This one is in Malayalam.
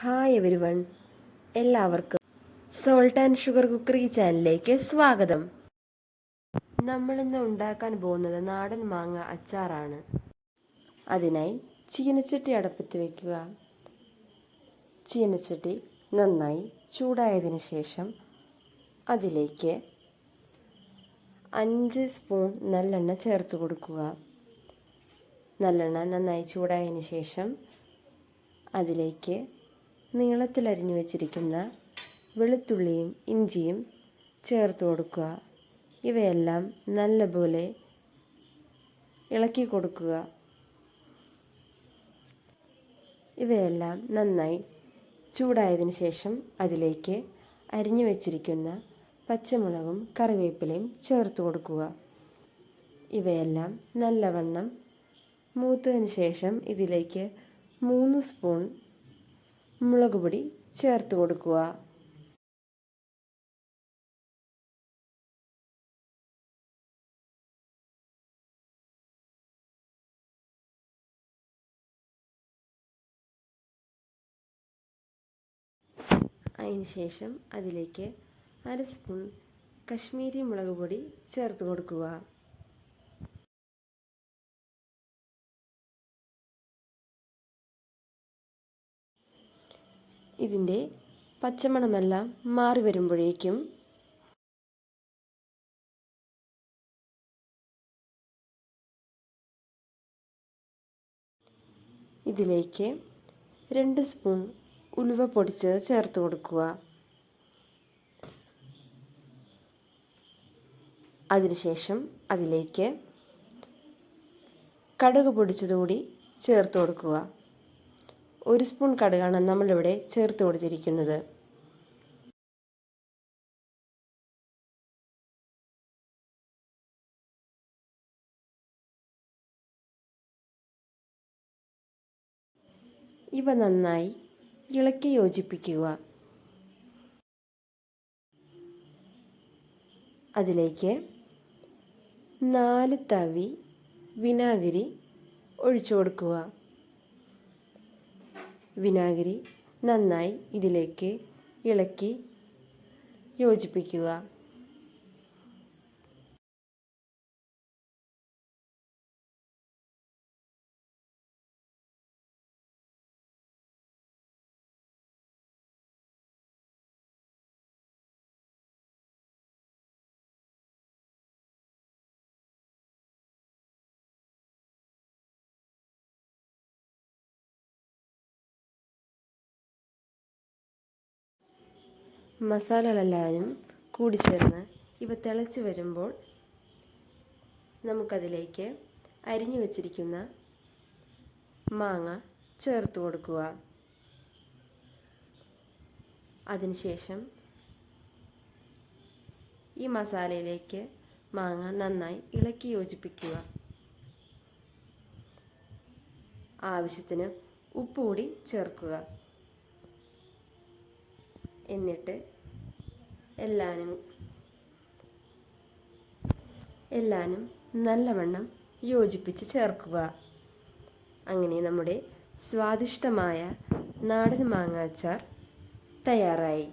ഹായ് എവരി വൺ എല്ലാവർക്കും സോൾട്ട് ആൻഡ് ഷുഗർ കുക്കറി ചാനലിലേക്ക് സ്വാഗതം. നമ്മളിന്ന് ഉണ്ടാക്കാൻ പോകുന്നത് നാടൻ മാങ്ങ അച്ചാറാണ്. അതിനായി ചീനച്ചട്ടി അടുപ്പത്ത് വയ്ക്കുക ചീനച്ചട്ടി നന്നായി ചൂടായതിന് ശേഷം അതിലേക്ക് അഞ്ച് സ്പൂൺ നല്ലെണ്ണ ചേർത്ത് കൊടുക്കുക. നല്ലെണ്ണ നന്നായി ചൂടായതിന് ശേഷം അതിലേക്ക് നീളത്തിലരിഞ്ഞു വെച്ചിരിക്കുന്ന വെളുത്തുള്ളിയും ഇഞ്ചിയും ചേർത്ത് കൊടുക്കുക. ഇവയെല്ലാം നല്ലപോലെ ഇളക്കി കൊടുക്കുക. ഇവയെല്ലാം നന്നായി ചൂടായതിനു ശേഷം അതിലേക്ക് അരിഞ്ഞു വെച്ചിരിക്കുന്ന പച്ചമുളകും കറിവേപ്പിലയും ചേർത്ത് കൊടുക്കുക. ഇവയെല്ലാം നല്ലവണ്ണം മൂത്തതിന് ശേഷം ഇതിലേക്ക് മൂന്ന് സ്പൂൺ മുളക് പൊടി ചേർത്ത് കൊടുക്കുക. ശേഷം അതിലേക്ക് അര സ്പൂൺ കശ്മീരി മുളക് പൊടി ചേർത്ത് കൊടുക്കുക. ഇതിന്റെ പച്ചമണമെല്ലാം മാറി വരുമ്പോഴേക്കും ഇതിലേക്ക് രണ്ട് സ്പൂൺ ഉലുവ പൊടിച്ചത് ചേർത്ത് കൊടുക്കുക. അതിനുശേഷം അതിലേക്ക് കടുക് പൊടിച്ചതുകൂടി ചേർത്ത് കൊടുക്കുക. ഒരു സ്പൂൺ കടുകാണ് നമ്മളിവിടെ ചേർത്ത് കൊടുത്തിരിക്കുന്നത്. ഇവ നന്നായി ഇളക്കി യോജിപ്പിക്കുക. അതിലേക്ക് നാല് തവി വിനാഗിരി ഒഴിച്ചു കൊടുക്കുക. വിനാഗിരി നന്നായി ഇതിലേക്ക് ഇളക്കി യോജിപ്പിക്കുക. മസാലകളെല്ലാവരും കൂടി ചേർന്ന് ഇവ തിളച്ച് വരുമ്പോൾ നമുക്കതിലേക്ക് അരിഞ്ഞു വച്ചിരിക്കുന്ന മാങ്ങ ചേർത്ത് കൊടുക്കുക. അതിനുശേഷം ഈ മസാലയിലേക്ക് മാങ്ങ നന്നായി ഇളക്കി യോജിപ്പിക്കുക. ആവശ്യത്തിന് ഉപ്പ് കൂടി ചേർക്കുക. എന്നിട്ട് എല്ലാനും എല്ലാനും നല്ലവണ്ണം യോജിപ്പിച്ച് ചേർക്കുക. അങ്ങനെ നമ്മുടെ സ്വാദിഷ്ടമായ നാടൻ മാങ്ങാച്ചാർ തയ്യാറായി.